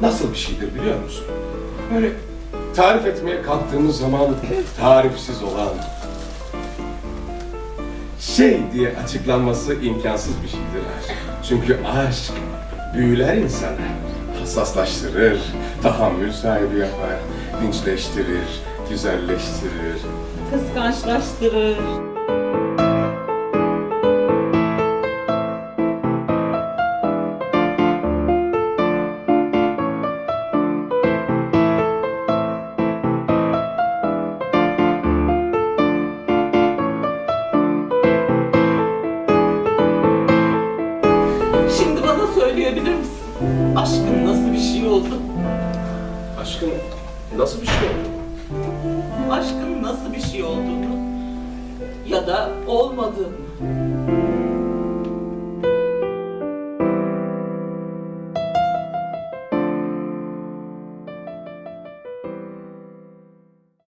nasıl bir şeydir biliyor musun? Böyle tarif etmeye kalktığımız zaman tarifsiz olan şey diye açıklanması imkansız bir şeydir aşk. Çünkü aşk büyüler insanı, hassaslaştırır, tahammül sahibi yapar, dinçleştirir, güzelleştirir. Kıskançlaştırır. Söyleyebilir misin? Aşkın nasıl bir şey oldu? Aşkın nasıl bir şey oldu? Aşkın nasıl bir şey olduğunu ya da olmadığını.